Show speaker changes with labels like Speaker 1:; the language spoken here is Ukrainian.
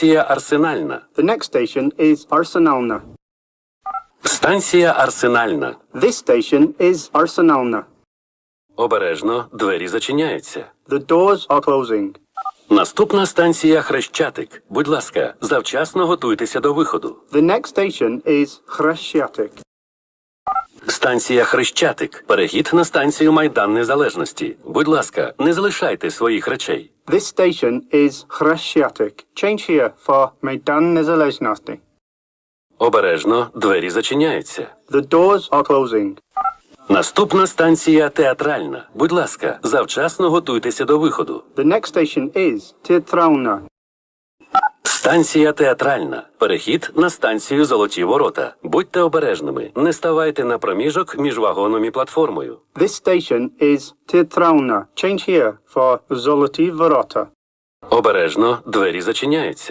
Speaker 1: Станція Арсенальна.
Speaker 2: The next station is Arsenalna.
Speaker 1: Станція Арсенальна.
Speaker 2: This station is Arsenalna.
Speaker 1: Обережно, двері зачиняються.
Speaker 2: The doors are closing.
Speaker 1: Наступна станція Хрещатик. Будь ласка, завчасно готуйтеся до виходу.
Speaker 2: The next station is Chrestiatic.
Speaker 1: Станція Хрещатик. Перехід на станцію Майдан Незалежності. Будь ласка, не залишайте своїх речей.
Speaker 2: This station is Chrestiatic. Change here for Maidan Nezalezhnosti.
Speaker 1: Обережно, двері зачиняються.
Speaker 2: The doors are closing.
Speaker 1: Наступна станція театральна. Будь ласка, завчасно готуйтеся до виходу.
Speaker 2: The next station is Teatrauna.
Speaker 1: Станція театральна. Перехід на станцію Золоті Ворота. Будьте обережними. Не ставайте на проміжок між вагоном і платформою.
Speaker 2: This station is Teatrauna. Change here for Золоті Ворота.
Speaker 1: Обережно, двері зачиняються.